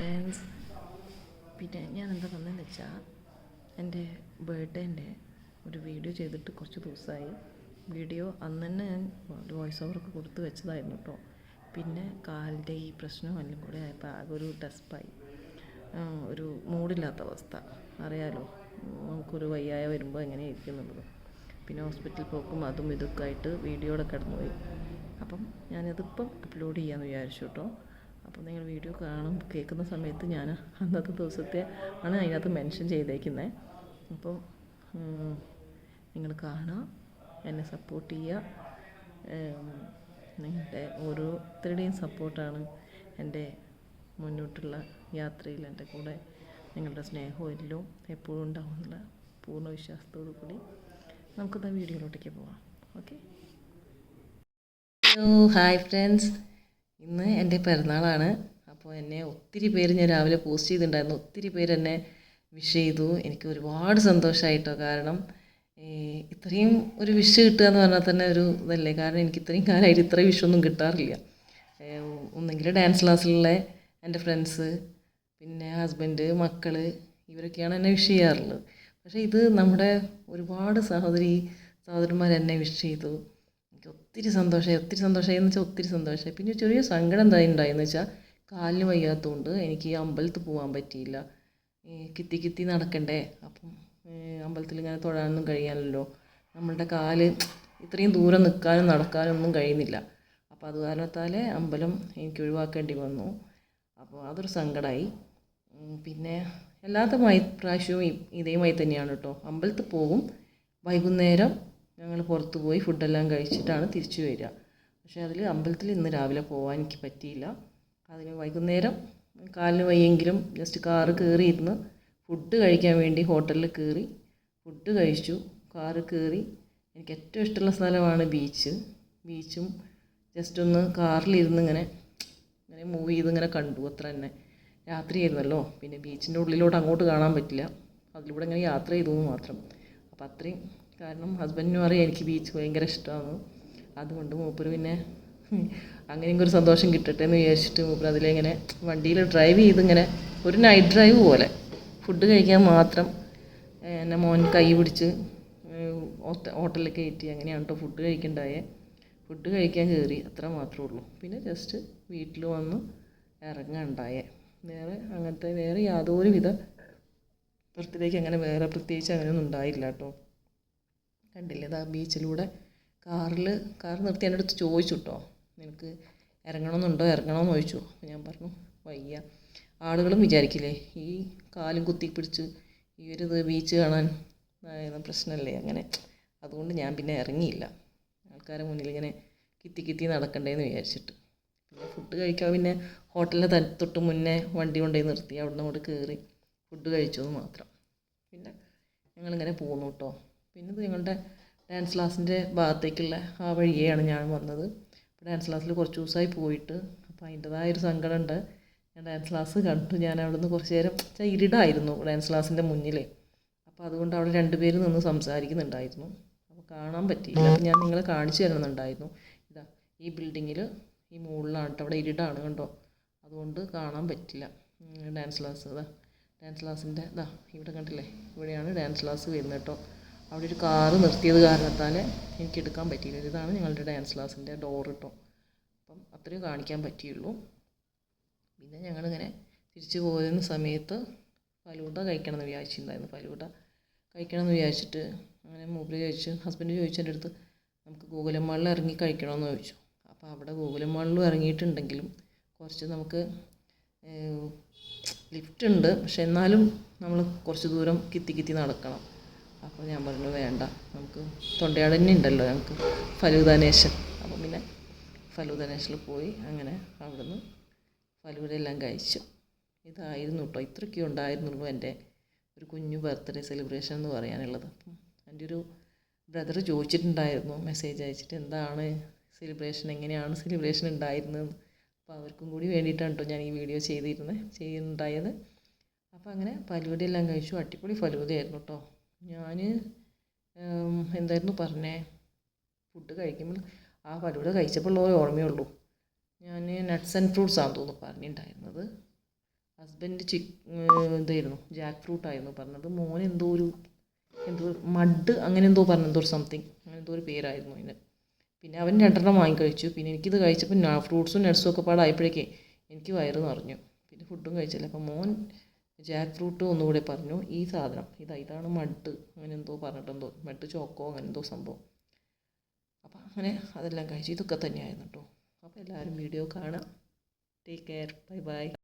Friends പിന്നെ ഞാൻ എന്താ വന്നതെന്ന് വെച്ചാൽ എന്റെ ബർത്ത്ഡേന്റെ ഒരു വീഡിയോ ചെയ്തിട്ട് കുറച്ച് ദിവസമായി വീഡിയോ അന്ന് തന്നെ ഞാൻ വോയിസ് ഓവറൊക്കെ കൊടുത്ത് വെച്ചതായിരുന്നു കേട്ടോ പിന്നെ കാലിന്റെ ഈ പ്രശ്നവും എല്ലാം കൂടെ ആയപ്പോൾ ആകെ ഒരു ഡെസ്പായി ഒരു മൂടില്ലാത്ത അവസ്ഥ. അറിയാലോ നമുക്കൊരു വയ്യായ വരുമ്പോൾ എങ്ങനെ എന്നുള്ളത്. പിന്നെ ഹോസ്പിറ്റലിൽ പോക്കും അതും ഇതൊക്കെ ആയിട്ട് വീഡിയോയുടെ കടന്നുപോയി. അപ്പം ഞാനതിപ്പം അപ്ലോഡ് ചെയ്യാമെന്ന് വിചാരിച്ചു കേട്ടോ അപ്പോൾ നിങ്ങൾ വീഡിയോ കാണും കേൾക്കുന്ന സമയത്ത് ഞാൻ അന്നത്തെ ദിവസത്തെ ആണ് അതിനകത്ത് മെൻഷൻ ചെയ്തേക്കുന്നത് അപ്പോൾ നിങ്ങൾ കാണുക എന്നെ സപ്പോർട്ട് ചെയ്യുക. നിങ്ങളുടെ ഓരോരുത്തരുടെയും സപ്പോർട്ടാണ് എന്റെ മുന്നോട്ടുള്ള യാത്രയിൽ എന്റെ കൂടെ നിങ്ങളുടെ സ്നേഹവും എല്ലാം എപ്പോഴും ഉണ്ടാവും എന്നുള്ള പൂർണ വിശ്വാസത്തോടു കൂടി നമുക്കത് വീഡിയോയിലോട്ടേക്ക് പോവാം. ഓക്കെ ഹലോ ഹായ് ഫ്രണ്ട്സ് ഇന്ന് എന്റെ പിറന്നാളാണ് അപ്പോൾ എന്നെ ഒത്തിരി പേര് ഞാൻ രാവിലെ പോസ്റ്റ് ചെയ്തിട്ടുണ്ടായിരുന്നു. ഒത്തിരി പേര് എന്നെ വിഷ് ചെയ്തു. എനിക്ക് ഒരുപാട് സന്തോഷമായിട്ടോ കാരണം ഇത്രയും ഒരു വിഷ് കിട്ടുക എന്ന് പറഞ്ഞാൽ തന്നെ ഒരു ഇതല്ലേ? കാരണം എനിക്ക് ഇത്രയും കാലമായിട്ട് ഇത്രയും വിഷൊന്നും കിട്ടാറില്ല. ഒന്നെങ്കിൽ ഡാൻസ് ക്ലാസ്സിലുള്ള എന്റെ ഫ്രണ്ട്സ് പിന്നെ ഹസ്ബൻഡ് മക്കൾ ഇവരൊക്കെയാണ് എന്നെ വിഷ് ചെയ്യാറുള്ളത്. പക്ഷേ ഇത് നമ്മുടെ ഒരുപാട് സഹോദരി സഹോദരന്മാർ എന്നെ വിഷ് ചെയ്തു. എനിക്ക് ഒത്തിരി സന്തോഷമായി ഒത്തിരി സന്തോഷമായി എന്ന് വെച്ചാൽ ഒത്തിരി സന്തോഷമായി പിന്നെ ചെറിയ സങ്കടം എന്താ ഉണ്ടായെന്ന് വെച്ചാൽ കാലിന് വയ്യാത്തതുകൊണ്ട് എനിക്ക് അമ്പലത്തിൽ പോകാൻ പറ്റിയില്ല. കിത്തി കിത്തി നടക്കണ്ടേ? അപ്പം അമ്പലത്തിൽ ഇങ്ങനെ തൊഴാനൊന്നും കഴിയാനല്ലോ നമ്മളുടെ കാൽ ഇത്രയും ദൂരം നിൽക്കാനും നടക്കാനും ഒന്നും കഴിയുന്നില്ല. അപ്പോൾ അത് കാരണത്താൽ അമ്പലം എനിക്ക് ഒഴിവാക്കേണ്ടി വന്നു. അപ്പോൾ അതൊരു സങ്കടമായി പിന്നെ എല്ലാത്തമായി പ്രാവശ്യവും ഇതേമായി തന്നെയാണ് കേട്ടോ അമ്പലത്തിൽ പോകും വൈകുന്നേരം ഞങ്ങൾ പുറത്ത് പോയി ഫുഡെല്ലാം കഴിച്ചിട്ടാണ് തിരിച്ചു വരിക. പക്ഷേ അതിൽ അമ്പലത്തിൽ ഇന്ന് രാവിലെ പോകാൻ എനിക്ക് പറ്റിയില്ല. അതിന് വൈകുന്നേരം കാലിന് വയ്യെങ്കിലും ജസ്റ്റ് കാറ് കയറിയിരുന്ന് ഫുഡ് കഴിക്കാൻ വേണ്ടി ഹോട്ടലിൽ കയറി ഫുഡ് കഴിച്ചു. കാറ് കയറി എനിക്ക് ഏറ്റവും ഇഷ്ടമുള്ള സ്ഥലമാണ് ബീച്ച് ബീച്ചും ജസ്റ്റ് ഒന്ന് കാറിലിരുന്ന് ഇങ്ങനെ ഇങ്ങനെ മൂവ് ചെയ്ത് ഇങ്ങനെ കണ്ടു. അത്ര തന്നെ. രാത്രിയായിരുന്നല്ലോ. പിന്നെ ബീച്ചിന്റെ ഉള്ളിലോട്ട് അങ്ങോട്ട് കാണാൻ പറ്റില്ല. അതിലൂടെ ഇങ്ങനെ യാത്ര ചെയ്തു മാത്രം. അപ്പോൾ അത്രയും കാരണം ഹസ്ബൻഡിനും അറിയാം എനിക്ക് ബീച്ച് ഭയങ്കര ഇഷ്ടമാണ് അതുകൊണ്ട് മൂപ്പർ പിന്നെ അങ്ങനെ ഒരു സന്തോഷം കിട്ടട്ടെ എന്ന് വിചാരിച്ചിട്ട് മൂപ്പർ അതിലിങ്ങനെ വണ്ടിയിൽ ഡ്രൈവ് ചെയ്ത് ഇങ്ങനെ ഒരു നൈറ്റ് ഡ്രൈവ് പോലെ. ഫുഡ് കഴിക്കാൻ മാത്രം എന്നെ മോൻ കൈ പിടിച്ച് ഹോട്ടലിൽ കയറ്റി അങ്ങനെയാണ് കേട്ടോ ഫുഡ് കഴിക്കണ്ടായേ. ഫുഡ് കഴിക്കാൻ കയറി അത്ര മാത്രമേ ഉള്ളൂ. പിന്നെ ജസ്റ്റ് വീട്ടിൽ വന്ന് ഇറങ്ങണ്ടായേ വേറെ അങ്ങനത്തെ വേറെ യാതൊരു വിധ ബർത്ത്ഡേക്ക് അങ്ങനെ വേറെ പ്രത്യേകിച്ച് അങ്ങനെയൊന്നും ഉണ്ടായില്ല കേട്ടോ കണ്ടില്ലേ? ഇതാ ബീച്ചിലൂടെ കാറിൽ കാർ നിർത്തി എന്റെ അടുത്ത് ചോദിച്ചു കേട്ടോ നിനക്ക് ഇറങ്ങണമെന്നുണ്ടോ ഇറങ്ങണമെന്ന് ചോദിച്ചു. അപ്പോൾ ഞാൻ പറഞ്ഞു വയ്യ. ആളുകളും വിചാരിക്കില്ലേ ഈ കാലും കുത്തി പിടിച്ച് ഈ ഒരു ബീച്ച് കാണാൻ പ്രശ്നമല്ലേ? അങ്ങനെ. അതുകൊണ്ട് ഞാൻ പിന്നെ ഇറങ്ങിയില്ല. ആൾക്കാരെ മുന്നിൽ ഇങ്ങനെ കിത്തി കിത്തി നടക്കണ്ടേന്ന് വിചാരിച്ചിട്ട്. പിന്നെ ഫുഡ് കഴിക്കാൻ പിന്നെ ഹോട്ടലിന്റെ തൊട്ട് മുന്നേ വണ്ടി കൊണ്ടുപോയി നിർത്തി. അവിടെ നിന്ന് അവിടെ കയറി ഫുഡ് കഴിച്ചു മാത്രം. പിന്നെ ഞങ്ങളിങ്ങനെ പോന്നു കേട്ടോ പിന്നെ നിങ്ങളുടെ ഡാൻസ് ക്ലാസ്സിന്റെ ഭാഗത്തേക്കുള്ള ആ വഴിയെയാണ് ഞാൻ വന്നത്. ഡാൻസ് ക്ലാസ്സിൽ കുറച്ച് ദിവസമായി പോയിട്ട്. അപ്പോൾ അതിന്റെതായൊരു സങ്കടമുണ്ട്. ഞാൻ ഡാൻസ് ക്ലാസ് കണ്ടു. ഞാൻ അവിടെ നിന്ന് കുറച്ച് നേരം ഇരുടായിരുന്നു ഡാൻസ് ക്ലാസ്സിന്റെ മുന്നിൽ അപ്പോൾ അതുകൊണ്ട് അവിടെ രണ്ടുപേര് നിന്ന് സംസാരിക്കുന്നുണ്ടായിരുന്നു. അപ്പോൾ കാണാൻ പറ്റിയില്ല. അപ്പോൾ ഞാൻ നിങ്ങളെ കാണിച്ചു തരുന്നുണ്ടായിരുന്നു. ഇതാ ഈ ബിൽഡിങ്ങിൽ ഈ മുകളിലാണ് കേട്ടോ. അവിടെ ഇരുടാണ് കണ്ടോ? അതുകൊണ്ട് കാണാൻ പറ്റില്ല. ഡാൻസ് ക്ലാസ് അതാ ഡാൻസ് ക്ലാസ്സിന്റെ ഇതാ ഇവിടെ കണ്ടില്ലേ? ഇവിടെയാണ് ഡാൻസ് ക്ലാസ് വരുന്നത് കേട്ടോ. അവിടെ ഒരു കാറ് നിർത്തിയത് കാരണത്താൽ എനിക്ക് എടുക്കാൻ പറ്റിയില്ല. ഇതാണ് ഞങ്ങളുടെ ഡാൻസ് ക്ലാസ്സിന്റെ ഡോർ കേട്ടോ അപ്പം അത്രയും കാണിക്കാൻ പറ്റിയുള്ളൂ. പിന്നെ ഞങ്ങളിങ്ങനെ തിരിച്ചു പോകുന്ന സമയത്ത് ഫലൂഡ കഴിക്കണമെന്ന് വിചാരിച്ചിട്ടുണ്ടായിരുന്നു. ഫലൂഡ കഴിക്കണമെന്ന് വിചാരിച്ചിട്ട് അങ്ങനെ മൂപ്പര് ചോദിച്ചു ഹസ്ബൻഡ് ചോദിച്ചതിന്റെ അടുത്ത് നമുക്ക് ഗോകുലമാളിൽ ഇറങ്ങി കഴിക്കണമെന്ന് ചോദിച്ചു. അപ്പോൾ അവിടെ ഗോകുലമാളിലും ഇറങ്ങിയിട്ടുണ്ടെങ്കിലും കുറച്ച് നമുക്ക് ലിഫ്റ്റ് ഉണ്ട്. പക്ഷെ എന്നാലും നമ്മൾ കുറച്ച് ദൂരം കിത്തി കിത്തി നടക്കണം. അപ്പോൾ ഞാൻ പറഞ്ഞു വേണ്ട നമുക്ക് തൊണ്ടയാട് തന്നെ ഉണ്ടല്ലോ ഞങ്ങൾക്ക് ഫലൂദ അപ്പം അപ്പോൾ പിന്നെ ഫലൂദ പോയി അങ്ങനെ അവിടുന്ന് ഫലൂദ എല്ലാം കഴിച്ചു. ഇതായിരുന്നു കേട്ടോ ഇത്രയൊക്കെ ഉണ്ടായിരുന്നുള്ളൂ എന്റെ ഒരു കുഞ്ഞു ബർത്ത്ഡേ സെലിബ്രേഷൻ എന്ന് പറയാനുള്ളത്. അപ്പം എന്റെ ഒരു ബ്രദർ ചോദിച്ചിട്ടുണ്ടായിരുന്നു മെസ്സേജ് അയച്ചിട്ട് എന്താണ് സെലിബ്രേഷൻ എങ്ങനെയാണ് സെലിബ്രേഷൻ ഉണ്ടായിരുന്നത്? അപ്പോൾ അവർക്കും കൂടി വേണ്ടിയിട്ടാണ് കേട്ടോ ഞാൻ ഈ വീഡിയോ ചെയ്തിരുന്നത് ചെയ്യുന്നുണ്ടായത്. അപ്പോൾ അങ്ങനെ ഫലൂദ എല്ലാം കഴിച്ചു അടിപൊളി ഫലൂദയായിരുന്നു കേട്ടോ ഞാൻ എന്തായിരുന്നു പറഞ്ഞേ? ഫുഡ് കഴിക്കുമ്പോൾ ആ ഫലൂഡ കഴിച്ചപ്പോൾ ഉള്ള ഓർമ്മയുള്ളൂ ഞാൻ നട്ട്സ് ആൻഡ് ഫ്രൂട്ട്സ് ആണെന്ന് തോന്നുന്നു പറഞ്ഞിട്ടുണ്ടായിരുന്നത്. ഹസ്ബൻഡ് ചിക്ക് ഇതായിരുന്നു ജാക്ക് ഫ്രൂട്ട് ആയിരുന്നു പറഞ്ഞത്. മോൻ എന്തോ ഒരു എന്തോ മഡ് അങ്ങനെ എന്തോ പറഞ്ഞു എന്തോ ഒരു സംതിങ് അങ്ങനെ എന്തോ ഒരു പേരായിരുന്നു അതിന്. പിന്നെ അവൻ രണ്ടെണ്ണം വാങ്ങിക്കഴിച്ചു പിന്നെ എനിക്കിത് കഴിച്ചപ്പോൾ ഫ്രൂട്ട്സും നട്ട്സും ഒക്കെ പാടായപ്പോഴേക്കേ എനിക്ക് വയറ് നിറഞ്ഞു. പിന്നെ ഫുഡും കഴിച്ചില്ല. അപ്പോൾ മോൻ ജാക്ക് ഫ്രൂട്ട് ഒന്നുകൂടെ പറഞ്ഞു. ഈ സാധനം ഇതാ ഇതാണ് മഡ്. അങ്ങനെ എന്തോ പറഞ്ഞിട്ടെന്തോ മഡ് ചോക്കോ അങ്ങനെ എന്തോ സംഭവം. അപ്പോൾ അങ്ങനെ അതെല്ലാം കഴിച്ചു ഇതൊക്കെ തന്നെയായിരുന്നു കേട്ടോ അപ്പോൾ എല്ലാവരും വീഡിയോ കാണാം. Take care bye bye